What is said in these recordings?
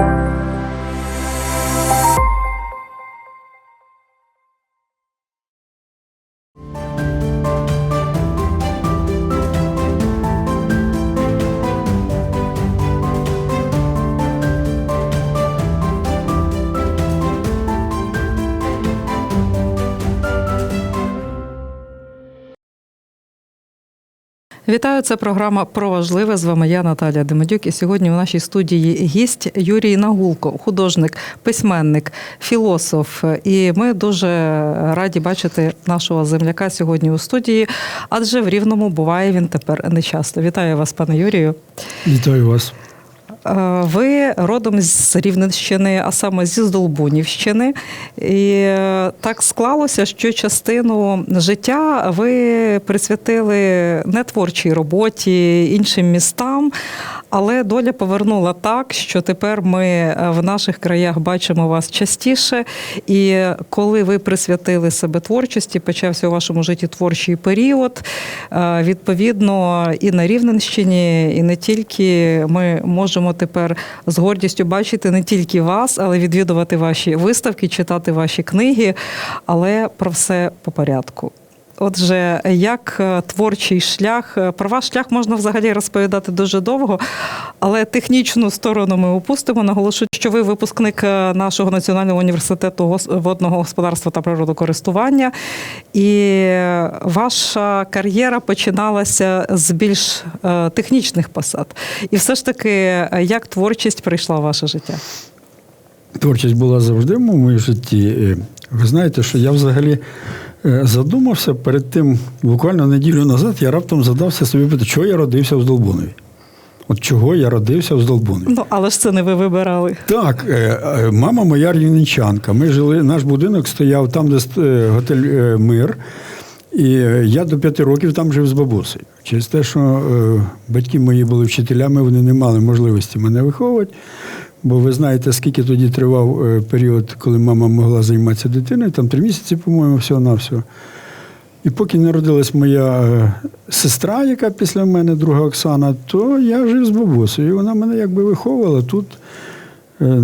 Thank you. Вітаю, це програма про важливе. З вами я Наталія Демедюк. І сьогодні у нашій студії гість Юрій Нагулко, художник, письменник, філософ. І ми дуже раді бачити нашого земляка сьогодні у студії, адже в Рівному буває він тепер нечасто. Вітаю вас, пане Юрію. Вітаю вас. Е, Ви родом з Рівненщини, а саме зі Здолбунівщини. І е, так склалося, що частину життя ви присвятили не творчій роботі іншим містам, але доля повернула так, що тепер ми е, в наших краях бачимо вас частіше. І коли ви присвятили себе творчості, почався у вашому житті творчий період. е, Відповідно, і на Рівненщині, і не тільки ми можемо тепер з гордістю бачити не тільки вас, але відвідувати ваші виставки, читати ваші книги, але про все по порядку. Отже, як е, творчий шлях, е, про ваш шлях можна взагалі розповідати дуже довго, але технічну сторону ми опустимо. Наголошую, що ви випускник е, нашого національного університету водного господарства та природокористування, і ваша кар'єра починалася з більш технічних посад. І все ж таки, як творчість прийшла в ваше життя? Творчість була завжди в моєму житті. Ви знаєте, що я взагалі е, задумався перед тим, буквально неділю назад, я раптом задався собі питання, чого я родився в Здолбунові? От чого я родився в Здолбунові? Ну, але ж це не ви вибирали. Так, е, е, мама моя рівненчанка. Ми жили, наш будинок стояв там, де готель Мир. І я до п'яти років там жив з бабусею. Через те, що батьки мої були вчителями, вони не мали можливості мене виховувати. Бо ви знаєте, скільки тоді тривав е, період, коли мама могла займатися дитиною, там три місяці, по-моєму, всього-навсього. І поки не родилась моя е, сестра, яка після мене, друга Оксана, то я жив з бабусею. І вона мене якби виховувала тут е,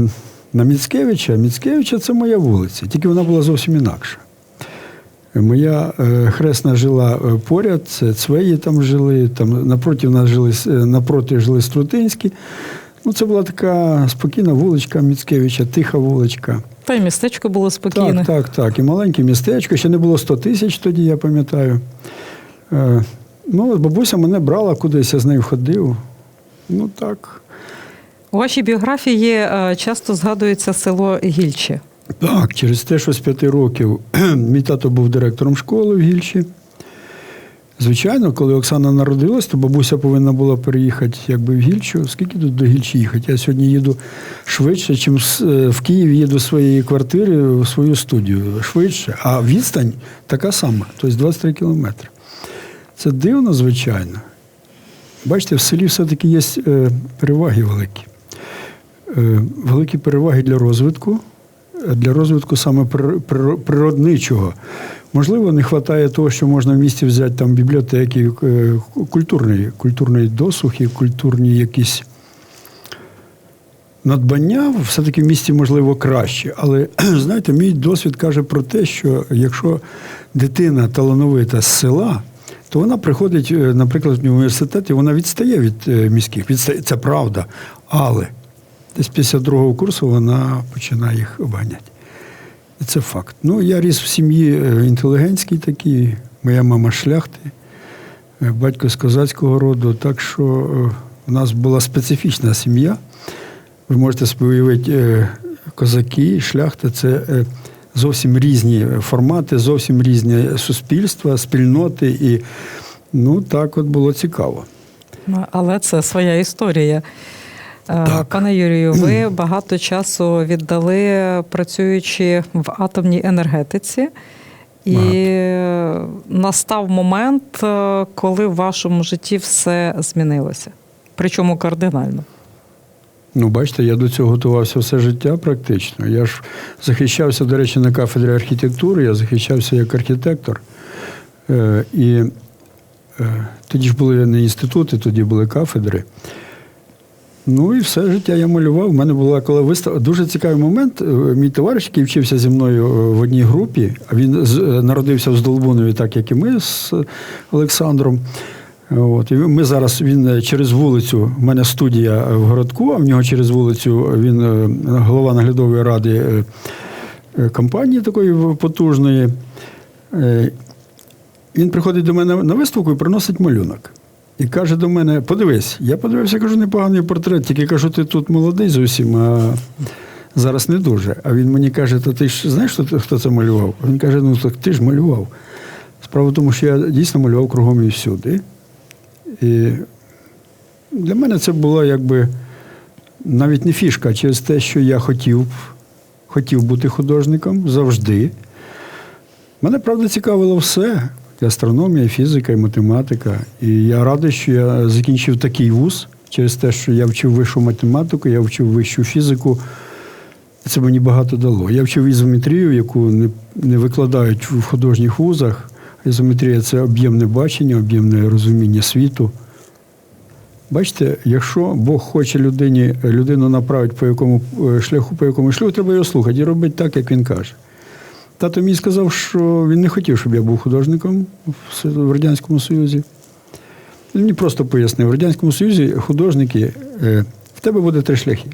на Міцкевича. Міцкевича це моя вулиця, тільки вона була зовсім інакша. Моя хресна жила поряд, це Цвеї там жили, там напроти нас жили, напроти жили Струтинські. Ну, це була така спокійна вуличка Міцкевича, тиха вуличка. Та й містечко було спокійне. Так, так, так. І маленьке містечко, ще не було 100 тисяч тоді, я пам'ятаю. Е, ну, бабуся мене брала кудись, я з нею ходив. Ну так. У вашій біографії е, часто згадується село Гільче. Так, через те, що з п'яти років мій тато був директором школи в Гільчі. Звичайно, коли Оксана народилась, то бабуся повинна була переїхати якби в Гільчу. Скільки тут до Гільчі їхати? Я сьогодні їду швидше, ніж в Київ їду з своєї квартири в свою студію. Швидше. А відстань така сама, тобто 23 кілометри. Це дивно, звичайно. Бачите, в селі все-таки є е, переваги великі. Е, Великі переваги для розвитку, е, для розвитку саме прир- прир- природничого. Можливо, не вистачає того, що можна в місті взяти там бібліотеки, е, культурний, культурний досуг і культурні якісь надбання, все-таки в місті можливо краще. Але знаєте, мій досвід каже про те, що якщо дитина талановита з села, то вона приходить, е, наприклад, в університет, і вона відстає від е, міських. Відстає, це правда. Але десь після другого курсу вона починає їх обганяти. І це факт. Ну, я ріс в сім'ї е, інтелігентській такій, моя мама шляхти, е, батько з козацького роду, так що е, у нас була специфічна сім'я. Ви можете е, козаки, шляхта це е, зовсім різні формати, зовсім різні суспільства, спільноти. І ну, так от було цікаво. Ну, Але це своя історія. Е, Так. Пане Юрію, ви багато часу віддали, працюючи в атомній енергетиці. І Багато. настав момент, е, коли в вашому житті все змінилося. Причому кардинально. Ну, бачите, я до цього готувався все життя практично. Я ж захищався, до речі, на кафедрі архітектури, я захищався як архітектор. Е, і тоді ж були не інститути, тоді були кафедри. Ну і все життя я малював. У мене була коли вистава. Дуже цікавий момент. Е, Мій товариш, який вчився зі мною е, в одній групі, а він е, народився в Здолбунові, так як і ми з Олександром. От. І ми зараз він через вулицю, в мене студія в городку, а в нього через вулицю він голова наглядової ради компанії такої потужної. Він приходить до мене на виставку і приносить малюнок. І каже до мене: подивись, я подивився, кажу, непоганий портрет, тільки кажу, ти тут молодий зовсім, а зараз не дуже. А він мені каже, то ти ж знаєш, хто, хто це малював? Він каже, ну так ти ж малював. Справа в тому, що я дійсно малював кругом і всюди. І для мене це було якби навіть не фішка, через те, що я хотів, хотів бути художником завжди. Мене правда цікавило все: і астрономія, і фізика, і математика. І я радий, що я закінчив такий вуз через те, що я вчив вищу математику, я вчив вищу фізику. Це мені багато дало. Я вчив ізометрію, яку не, не викладають в художніх вузах. Ізометрія це об'ємне бачення, об'ємне розуміння світу. Бачите, якщо Бог хоче людині, людину направити по якому е, шляху, по якому шляху, треба його слухати і робити так, як він каже. Тато мій сказав, що він не хотів, щоб я був художником в Радянському Союзі. Він мені просто пояснив, в Радянському Союзі художники, е, в тебе буде три шляхи.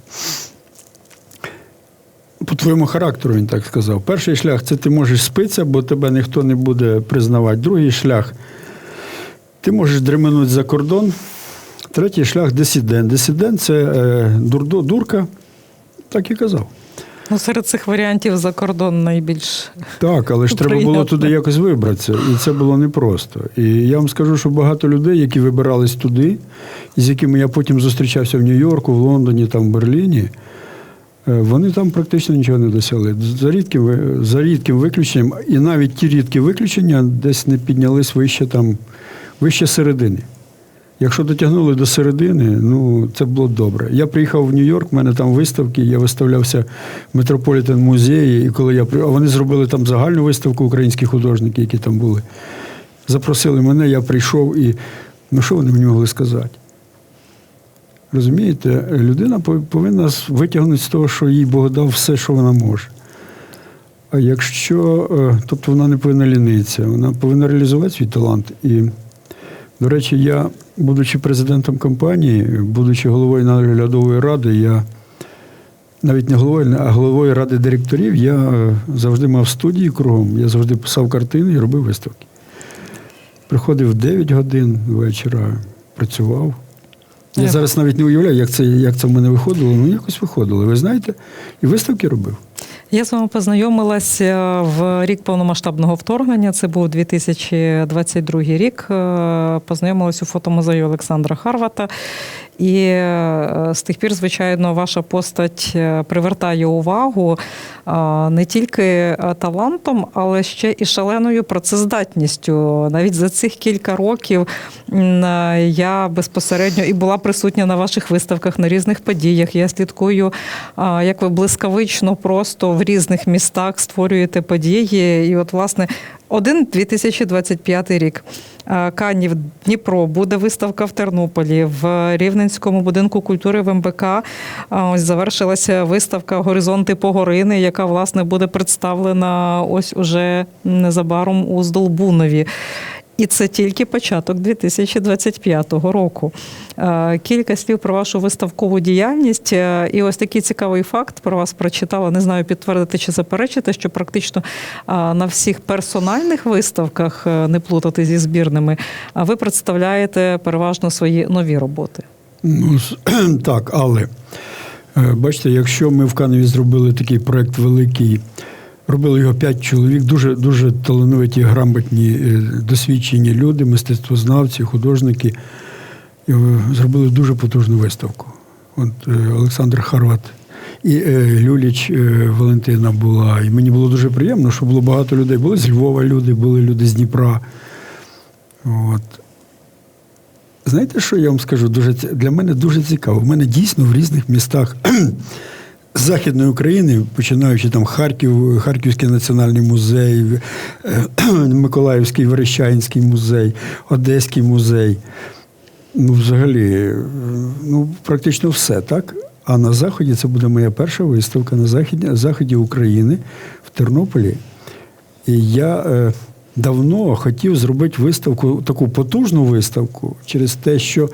По твоєму характеру він так сказав. Перший шлях це ти можеш спитися, бо тебе ніхто не буде признавати. Другий шлях ти можеш дременути за кордон. Третій шлях дисидент. Дисидент це е, дурка, так і казав. Ну, серед цих варіантів за кордон найбільш Так, але ж треба було туди якось вибратися, і це було непросто. І я вам скажу, що багато людей, які вибирались туди, з якими я потім зустрічався в Нью-Йорку, в Лондоні, там, в Берліні, е, вони там практично нічого не досягли. За рідким, за рідким виключенням, і навіть ті рідкі виключення десь не піднялись вище там, вище середини. Якщо дотягнули до середини, ну це було добре. Я приїхав в Нью-Йорк, в мене там виставки, я виставлявся в Метрополітен музеї, і коли я а вони зробили там загальну виставку українські художники, які там були. Запросили мене, я прийшов і ну що вони мені могли сказати? Розумієте, людина повинна витягнути з того, що їй Бог дав все, що вона може. А якщо, е, тобто вона не повинна лінитися, вона повинна реалізувати свій талант. І до речі, я, будучи президентом компанії, будучи головою наглядової ради, я навіть не головою, а головою ради директорів, я завжди мав студії кругом, я завжди писав картини і робив виставки. Приходив 9 годин вечора, працював. Я Я- зараз навіть не уявляю, як це, як це в мене виходило. Ну, якось виходило. Ви знаєте, і виставки робив. Я з вами познайомилася в рік повномасштабного вторгнення. Це був 2022 рік. Е, Познайомилася у фотомузеї Олександра Харвата. І е, з тих пір, звичайно, ваша постать е, привертає увагу е, не тільки талантом, але ще і шаленою працездатністю. Навіть за цих кілька років я безпосередньо і була присутня на ваших виставках на різних подіях. Я слідкую, як ви блискавично просто в різних містах створюєте події. І, от, власне, один 2025 рік. Канів Дніпро буде виставка в Тернополі в Рівненському будинку культури в МБК. Ось завершилася виставка Горизонти Погорини, яка власне буде представлена ось уже незабаром у Здолбунові. І це тільки початок 2025 року. Е, Кілька слів про вашу виставкову діяльність. Е, І ось такий цікавий факт про вас прочитала. Не знаю, підтвердити чи заперечити, що практично е, на всіх персональних виставках, не плутати зі збірними, а ви представляєте переважно свої нові роботи. Ну, так, але бачите, якщо ми в Каневі зробили такий проект великий, робили його п'ять чоловік, дуже, дуже талановиті, грамотні, е, досвідчені люди, мистецтвознавці, художники, і, е, зробили дуже потужну виставку. От е, Олександр Харват і Люліч Валентина була. І мені було дуже приємно, що було багато людей. Були з Львова люди, були люди з Дніпра. От. Знаєте, що я вам скажу? Дуже для мене дуже цікаво. У мене дійсно в різних містах Західної України, починаючи там Харків, Харківський національний музей, е, Миколаївський Верещанський музей, Одеський музей. Ну, взагалі, е, ну, практично все, так? А на Заході це буде моя перша виставка на Заході, Заході України в Тернополі. І я е, давно хотів зробити виставку, таку потужну виставку, через те, що,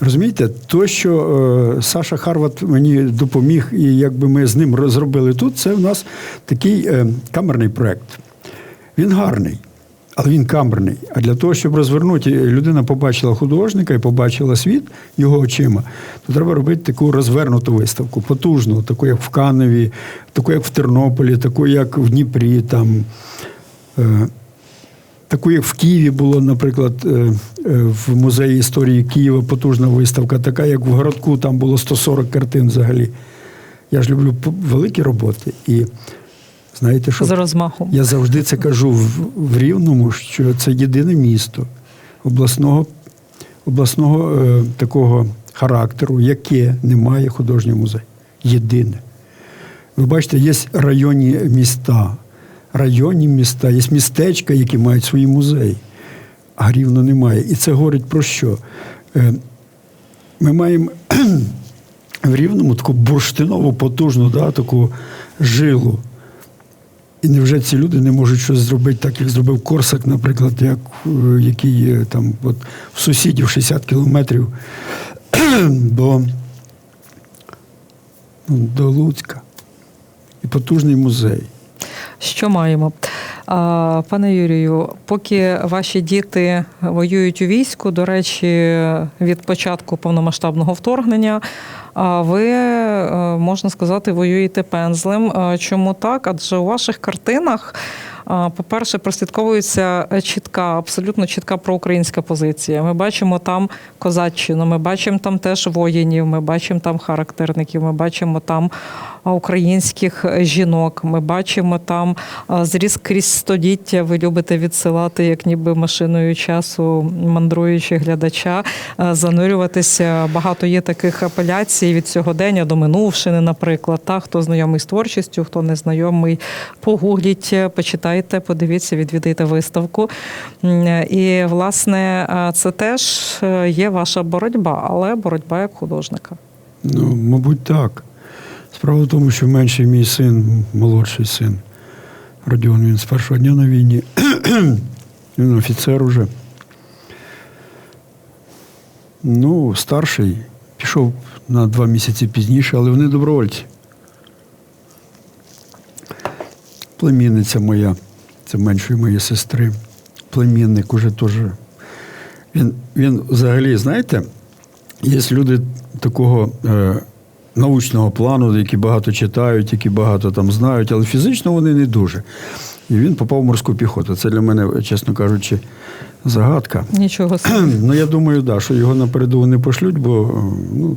розумієте, то, що е, Саша Харват мені допоміг, і якби ми з ним роз- зробили тут, це в нас такий е, камерний проєкт. Він гарний, але він камерний. А для того, щоб розвернути, людина побачила художника і побачила світ його очима, то треба робити таку розвернуту виставку, потужну, таку, як в Каневі, таку, як в Тернополі, таку, як в Дніпрі. Там, е, Таку, як в Києві було, наприклад, е, е, в музеї історії Києва потужна виставка, така, як в городку, там було 140 картин взагалі. Я ж люблю великі роботи. І знаєте, що З розмахом. я завжди це кажу в, в Рівному, що це єдине місто обласного, обласного е, такого характеру, яке не має художнього музею. Єдине. Ви бачите, є районні міста, районні міста, є містечка, які мають свої музеї, а Рівно немає. І це говорить про що? Е, Ми маємо в Рівному таку бурштинову потужну да, таку жилу. І невже ці люди не можуть щось зробити, так як зробив Корсак, наприклад, як, е, який там от, в сусідів 60 кілометрів до, ну, до Луцька. І потужний музей. Що маємо? Пане Юрію, поки ваші діти воюють у війську, до речі, від початку повномасштабного вторгнення, ви, е, можна сказати, воюєте пензлем. Чому так? Адже у ваших картинах. По-перше, прослідковується чітка, абсолютно чітка проукраїнська позиція. Ми бачимо там козаччину, ми бачимо там теж воїнів, ми бачимо там характерників, ми бачимо там українських жінок, ми бачимо там а, зріз крізь століття. Ви любите відсилати, як ніби машиною часу, мандруючи глядача, занурюватися. Багато є таких апеляцій від сьогодення до минувшини, наприклад. Та хто знайомий з творчістю, хто не знайомий, погугліть, почитайте, подивіться, відвідайте виставку. І власне це теж е, є ваша боротьба, але боротьба як художника. Ну, мабуть, так. Справа в тому, що менший мій син, молодший син Родіон, він з першого дня на війні. він офіцер уже. Ну, старший пішов на два місяці пізніше, але вони добровольці. Племінниця моя, це меншої моєї сестри. Племінник уже теж. Він, він взагалі, знаєте, Є люди такого е, научного плану, які багато читають, які багато там знають, але фізично вони не дуже. І він попав в морську піхоту. Це для мене, чесно кажучи, загадка. Нічого собі. Ну, я думаю, да, що його на передову не пошлють, бо ну,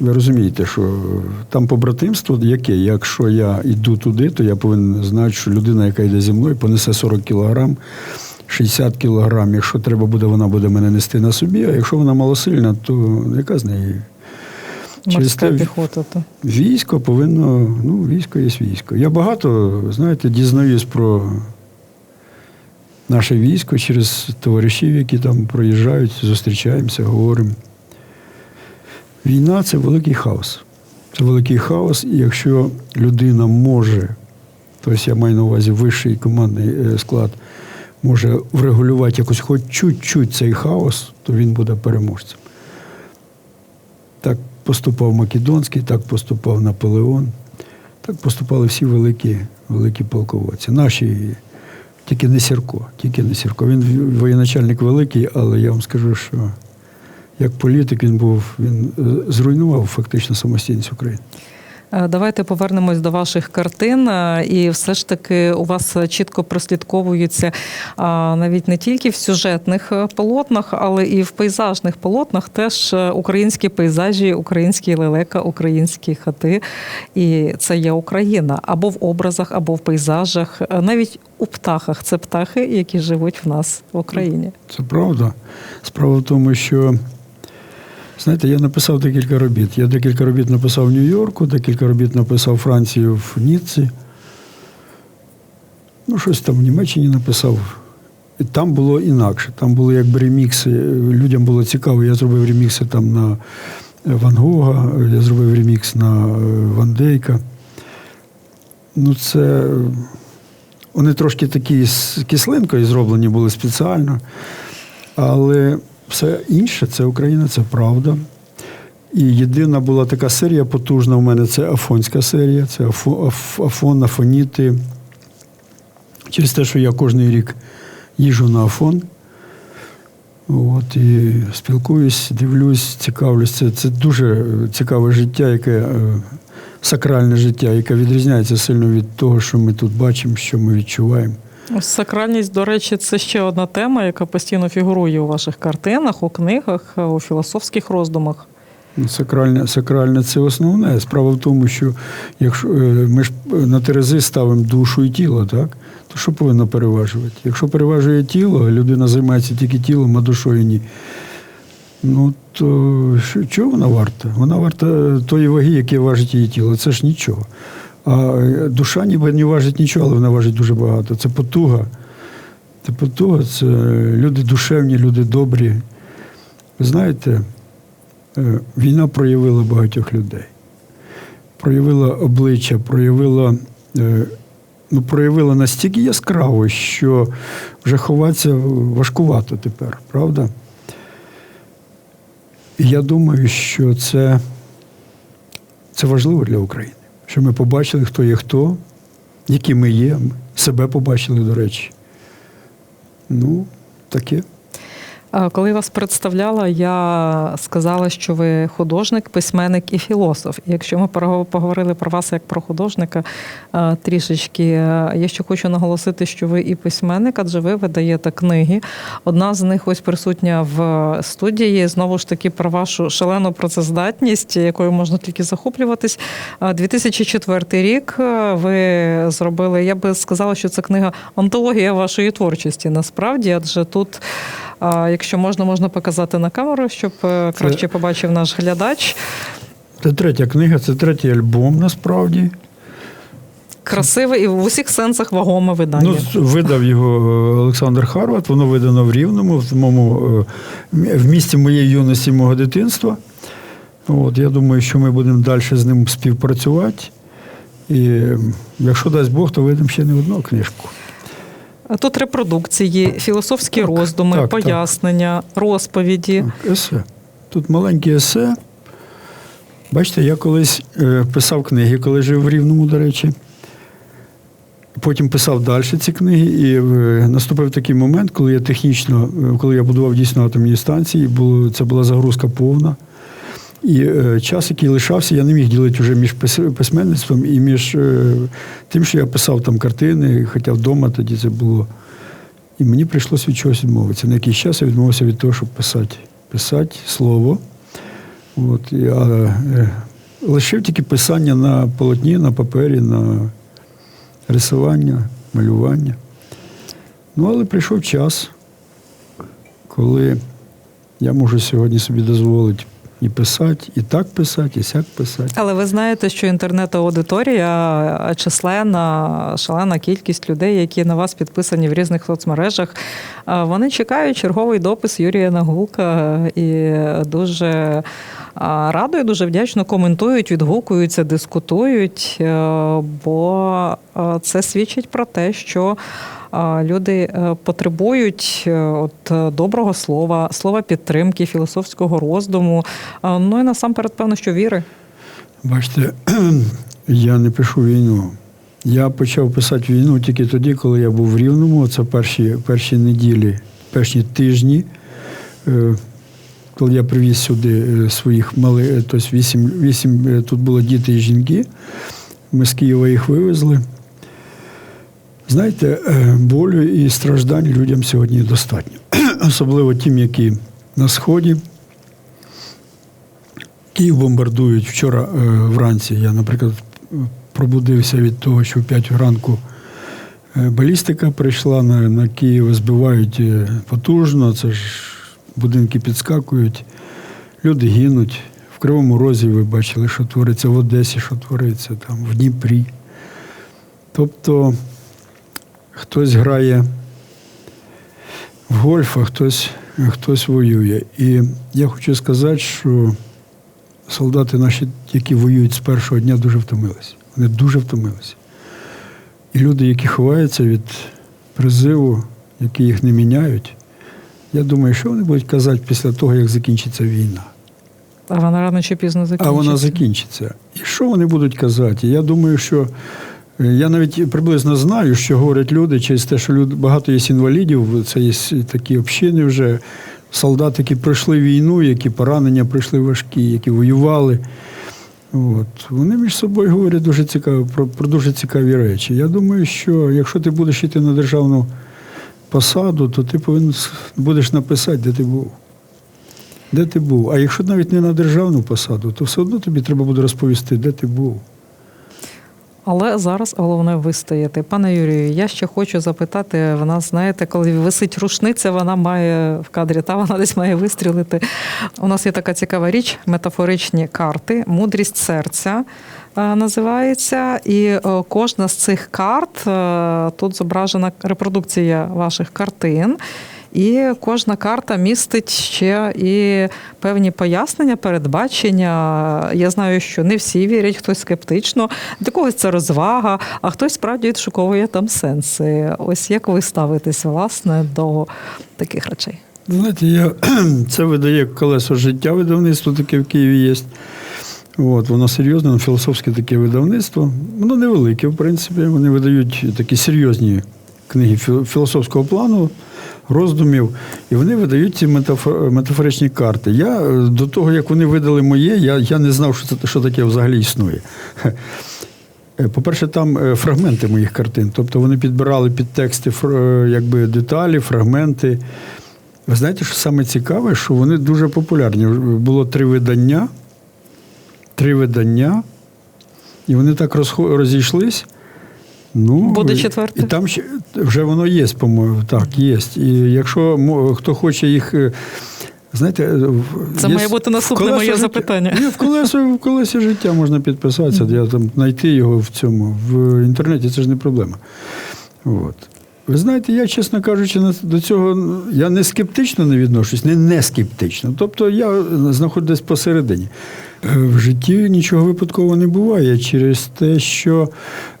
ви розумієте, що там побратимство яке? Якщо я йду туди, то я повинен знати, що людина, яка йде зі мною, понесе 40 кілограм, 60 кілограм. Якщо треба буде, вона буде мене нести на собі, а якщо вона малосильна, то яка з неї? Через те піхота. То. Військо повинно, ну, військо є військо. Я багато, знаєте, дізнаюсь про наше військо через товаришів, які там проїжджають, зустрічаємося, говоримо. Війна це великий хаос. Це великий хаос, і якщо людина може, тобто я маю на увазі вищий командний е, склад, може врегулювати якось хоч чуть-чуть цей хаос, то він буде переможцем. Так поступав Македонський, так поступав Наполеон, так поступали всі великі, великі полководці. Наші, тільки не Сірко, тільки не Сірко. Він воєначальник великий, але я вам скажу, що як політик він був, він е, зруйнував фактично самостійність України. Е, Давайте повернемось до ваших картин. Е, І все ж таки у вас чітко прослідковуються навіть не тільки в сюжетних е, полотнах, але і в пейзажних полотнах теж українські пейзажі, українські лелека, українські хати. І це є Україна або в образах, або в пейзажах, навіть у птахах. Це птахи, які живуть в нас в Україні. Це правда. Справа в тому, що, знаєте, я написав декілька робіт. Я декілька робіт написав в Нью-Йорку, декілька робіт написав Франції в Ніцці. Ну, щось там в Німеччині написав. І там було інакше. Там були якби ремікси. Людям було цікаво. Я зробив ремікси там на Ван Гога, я зробив ремікс на е, Ван Дейка. Ну, це вони трошки такі з кислинкою зроблені були спеціально. Але все інше це Україна, це правда. І єдина була така серія потужна у мене це Афонська серія, це Афо- Аф- Афон, Афоніти. Через те, що я кожен рік їжджу на Афон. От, і спілкуюсь, дивлюсь, цікавлюсь. Це, це дуже цікаве життя, яке е, сакральне життя, яке відрізняється сильно від того, що ми тут бачимо, що ми відчуваємо. Сакральність, до речі, це ще одна тема, яка постійно фігурує у ваших картинах, у книгах, у філософських роздумах. Ну, Сакральне, сакральне це основне. Справа в тому, що якщо е, ми ж на терези ставимо душу і тіло, так? То що повинно переважувати? Якщо переважує тіло, людина займається тільки тілом, а душою ні. Ну то що, чого вона варта? Вона варта тої ваги, яке важить її тіло. Це ж нічого. А душа ніби не важить нічого, але вона важить дуже багато. Це потуга. Це потуга, це люди душевні, люди добрі. Ви знаєте, е, війна проявила багатьох людей. Проявила обличчя, проявила, е, ну, проявила настільки яскраво, що вже ховатися важкувато тепер, правда? І я думаю, що це, це важливо для України. Що ми побачили, хто є хто, які ми є. Себе побачили, до речі. Ну, таке. Коли вас представляла, я сказала, що ви художник, письменник і філософ. І якщо ми поговорили про вас як про художника трішечки, е, я ще хочу наголосити, що ви і письменник, адже ви видаєте книги. Одна з них ось присутня в студії. Знову ж таки, про вашу шалену працездатність, якою можна тільки захоплюватись. Е, 2004 рік е, ви зробили. Я би сказала, що це книга антологія вашої творчості. Насправді, адже тут. А якщо можна, можна показати на камеру, щоб е, краще побачив наш глядач. Це третя книга, це третій альбом насправді. Красиве і в усіх сенсах вагоме видання. Ну, видав його е, Олександр Харват, воно видано в Рівному, в, моєму, е, в місті моєї юності, мого дитинства. От, я думаю, що ми будемо далі з ним співпрацювати. І якщо дасть Бог, то видам ще не одну книжку. А Тут репродукції, філософські Так, роздуми, так, так. пояснення, розповіді. Так, есе. Тут маленьке есе. Бачите, я колись е, писав книги, коли жив в Рівному, до речі. Потім писав далі ці книги, і е, наступив такий момент, коли я технічно, е, коли я будував дійсно атомні станції, було, це була загрузка повна. І е, час, який лишався, я не міг ділити вже між письменництвом і між е, тим, що я писав там картини, хоча вдома тоді це було. І мені прийшлося від чогось відмовитися. На якийсь час я відмовився від того, щоб писати, писати слово. От, я е, лишив тільки писання на полотні, на папері, на рисування, малювання. Ну, але прийшов час, коли я можу сьогодні собі дозволити і писати, і так писати, і сяк писати. Але ви знаєте, що інтернет-аудиторія численна, шалена кількість людей, які на вас підписані в різних соцмережах. Вони чекають черговий допис Юрія Нагулка і дуже а, радо і дуже вдячно коментують, відгукуються, дискутують, е, бо е, це свідчить про те, що люди е, потребують е, от е, доброго слова, слова підтримки, філософського роздуму. Ну і насамперед, певно, що віри. Бачите, я не пишу війну. Я почав писати війну тільки тоді, коли я був в Рівному. Це перші, перші неділі, перші тижні. Коли я привіз сюди своїх малих, тобто вісім, вісім тут було діти і жінки. Ми з Києва їх вивезли. Знаєте, е, болю і страждань людям сьогодні достатньо. Особливо тим, які на Сході. Київ бомбардують вчора е, вранці. Я, наприклад, пробудився від того, що в 5 ранку е, балістика прийшла на, на Київ, збивають потужно, це ж будинки підскакують, люди гинуть. В Кривому Розі ви бачили, що твориться в Одесі, що твориться там, в Дніпрі. Тобто хтось грає в гольф, а хтось, хтось воює. І я хочу сказати, що солдати наші, які воюють з першого дня, дуже втомилися. Вони дуже втомилися. І люди, які ховаються від призиву, які їх не міняють, я думаю, що вони будуть казати після того, як закінчиться війна. А вона рано чи пізно закінчиться. А вона закінчиться. І що вони будуть казати? Я думаю, що я навіть приблизно знаю, що говорять люди через те, що багато є інвалідів, це є такі общини вже, солдати, які пройшли війну, які поранення пройшли важкі, які воювали. От. Вони між собою говорять дуже цікаво, про, про дуже цікаві речі. Я думаю, що якщо ти будеш йти на державну посаду, то ти повинен будеш написати, де ти був. Де ти був? А якщо навіть не на державну посаду, то все одно тобі треба буде розповісти, де ти був. Але зараз головне вистояти. Пане Юрію, я ще хочу запитати. Вона знаєте, коли висить рушниця, вона має в кадрі, та вона десь має вистрілити. У нас є така цікава річ: метафоричні карти, мудрість серця. е, Називається, і е, кожна з цих карт е, тут зображена репродукція ваших картин, і кожна карта містить ще і певні пояснення, передбачення. Я знаю, що не всі вірять, хтось скептично. Для когось це розвага, а хтось справді відшуковує там сенси. Ось як ви ставитесь власне до таких речей? Знаєте, я, це видає колесо життя видавництво таке в Києві є. От, воно серйозне, філософське таке видавництво. Воно невелике, в принципі. Вони видають такі серйозні книги філософського плану, роздумів, і вони видають ці метафор- метафоричні карти. Я е, до того, як вони видали моє, я, я не знав, що що таке взагалі існує. Е, По-перше, там е, фрагменти моїх картин. Тобто вони підбирали під тексти якби, деталі, фрагменти. Ви знаєте, що саме цікаве, що вони дуже популярні. Було три видання, три видання, і вони так розійшлись. Ну, Буде четверте? І там ще вже воно є, по-моєму. Так, є. І якщо хто хоче їх. е, Знаєте, Це є має бути наступне моє життя- запитання. Ні, в колесо, в колесі життя можна підписатися. Я там знайти його в цьому в інтернеті це ж не проблема. От. Ви знаєте, я, чесно кажучи, до цього я не скептично не відношусь, не не скептично. Тобто я знаходжусь десь посередині. Е, В житті нічого випадкового не буває через те, що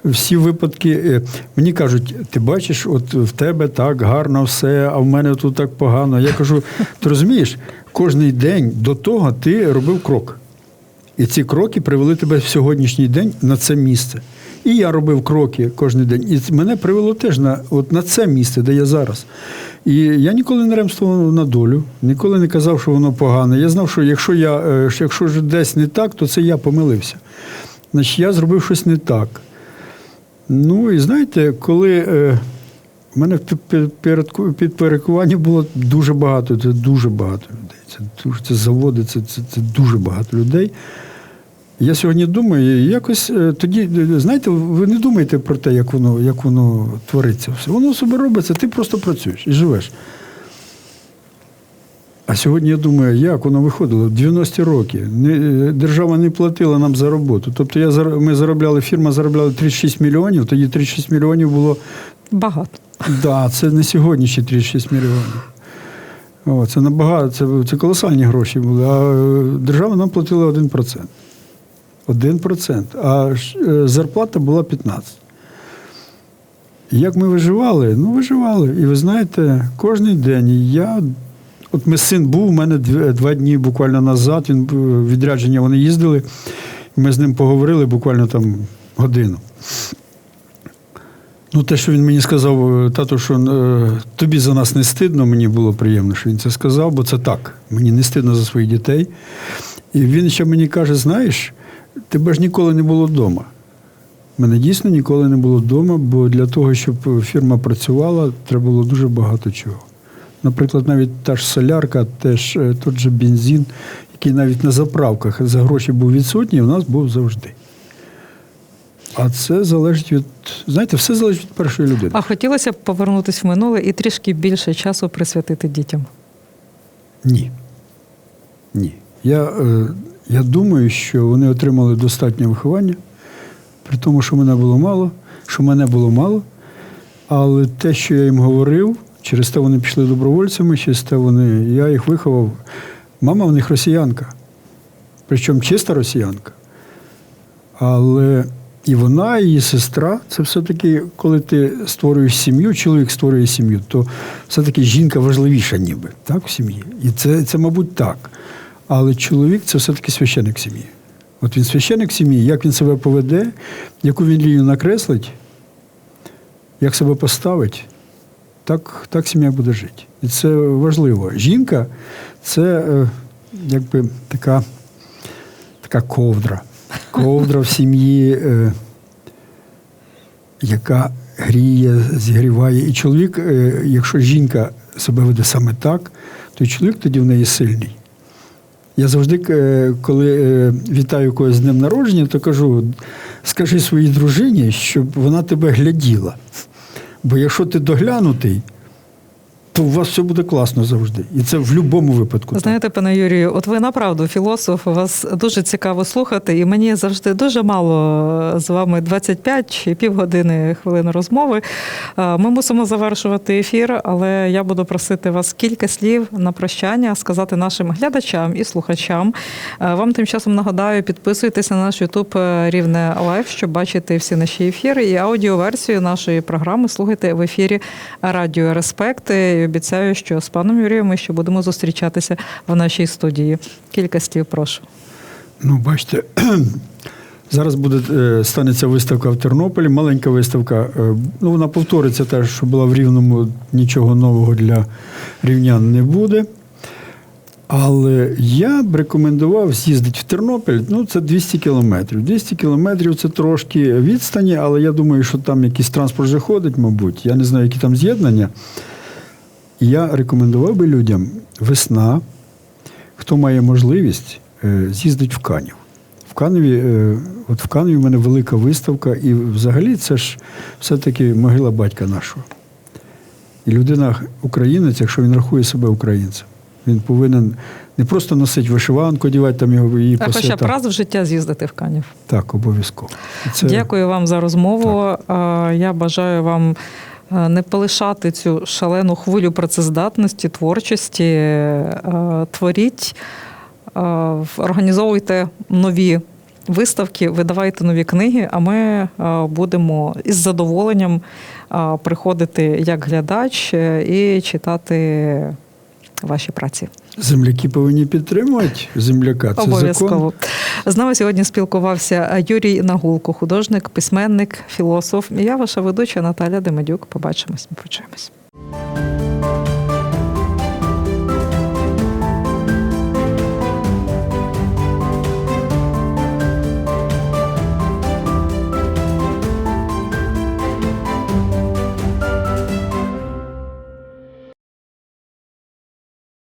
всі випадки е, мені кажуть, ти бачиш, от в тебе так гарно все, а в мене тут так погано. Я кажу, ти розумієш, кожний день до того ти робив крок. І ці кроки привели тебе в сьогоднішній день на це місце. І я робив кроки кожен день. І мене привело теж на, от на це місце, де я зараз. І я ніколи не ремствував на долю, ніколи не казав, що воно погане. Я знав, що якщо я е, якщо десь не так, то це я помилився. Значить, я зробив щось не так. Ну і знаєте, коли е, в мене в пі- пі- було дуже багато, це дуже багато людей. Це, це заводи, це, це, це дуже багато людей. Я сьогодні думаю, якось е, тоді, е, знаєте, ви не думаєте про те, як воно, як воно твориться. Все. Воно собі робиться, ти просто працюєш і живеш. А сьогодні я думаю, як воно виходило? 90-ті роки не, е, держава не платила нам за роботу. Тобто я, ми заробляли, фірма заробляла 36 мільйонів, тоді 36 мільйонів було Багато. Да, це не сьогоднішні 36 мільйонів. О, це набагато, це, це колосальні гроші були. А держава нам платила 1%. 1%. А е, зарплата була 15%. Як ми виживали? Ну, виживали. І ви знаєте, кожен день я. От ми син був у мене два дні буквально назад. Він е, відрядження вони їздили. Ми з ним поговорили буквально там годину. Ну, те, що він мені сказав, е, тато, що тобі за нас не стидно, мені було приємно, що він це сказав, бо це так. Мені не стидно за своїх дітей. І він ще мені каже: знаєш, тебе ж ніколи не було вдома. Мене дійсно ніколи не було вдома, бо для того, щоб фірма працювала, треба було дуже багато чого. Наприклад, навіть та ж солярка, теж е, той же бензин, який навіть на заправках за гроші був відсутній, у нас був завжди. А це залежить від, знаєте, все залежить від першої людини. А хотілося б повернутися в минуле і трішки більше часу присвятити дітям. Ні. Ні. Я, е, я думаю, що вони отримали достатнє виховання, при тому, що мене було мало, що мене було мало. Але те, що я їм говорив, Через те вони пішли добровольцями, через те вони. Я їх виховав. Мама в них росіянка. Причому чиста росіянка. Але і вона, і її сестра це все-таки, коли ти створюєш сім'ю, чоловік створює сім'ю, то все-таки жінка важливіша, ніби так, в сім'ї. І це, це, мабуть, так. Але чоловік це все-таки священик сім'ї. От він священик сім'ї, як він себе поведе, яку він лінію накреслить, як себе поставить, так, так сім'я буде жити. І це важливо. Жінка це е, якби така, така ковдра. Ковдра в сім'ї, е, яка гріє, зігріває. І чоловік, е, якщо жінка себе веде саме так, то чоловік тоді в неї сильний. Я завжди, е, коли е, вітаю когось з днем народження, то кажу: скажи своїй дружині, щоб вона тебе гляділа. Бо якщо ти доглянутий, то у вас все буде класно завжди. І це в будь-якому випадку. Знаєте, пане Юрію, от ви направду філософ, вас дуже цікаво слухати, і мені завжди дуже мало з вами 25 чи півгодини хвилини розмови. Е, Ми мусимо завершувати ефір, але я буду просити вас кілька слів на прощання сказати нашим глядачам і слухачам. Е, Вам тим часом нагадаю, підписуйтесь на наш Ютуб Рівне Лайв, щоб бачити всі наші ефіри і аудіоверсію нашої програми слухайте в ефірі Радіо Респект. Обіцяю, що з паном Юрієм ми ще будемо зустрічатися в нашій студії. Кілька слів, прошу. Ну, бачите, зараз буде, е, станеться виставка в Тернополі, маленька виставка. Е, Ну, вона повториться те, що була в Рівному, нічого нового для рівнян не буде. Але я б рекомендував з'їздити в Тернопіль. Ну, це 200 кілометрів. 200 кілометрів це трошки відстані, але я думаю, що там якийсь транспорт вже ходить, мабуть. Я не знаю, які там з'єднання. Я рекомендував би людям весна, хто має можливість, е, з'їздить в Канів. В Каневі, е, от в Каневі в мене велика виставка, і взагалі це ж все-таки могила батька нашого. І людина, українець, якщо він рахує себе українцем, він повинен не просто носити вишиванку, одягати там його її А хоча б раз в життя з'їздити в Канів. Так, обов'язково. Це... Дякую вам за розмову. Е, Я бажаю вам не полишати цю шалену хвилю працездатності, творчості. Е, Творіть, е, організовуйте нові виставки, видавайте нові книги, а ми е, будемо із задоволенням е, приходити як глядач е, і читати ваші праці. Земляки повинні підтримувати земляка. Це Обов'язково. закон. З нами сьогодні спілкувався Юрій Нагулко, художник, письменник, філософ. Я ваша ведуча Наталя Демедюк. Побачимось, почуємось.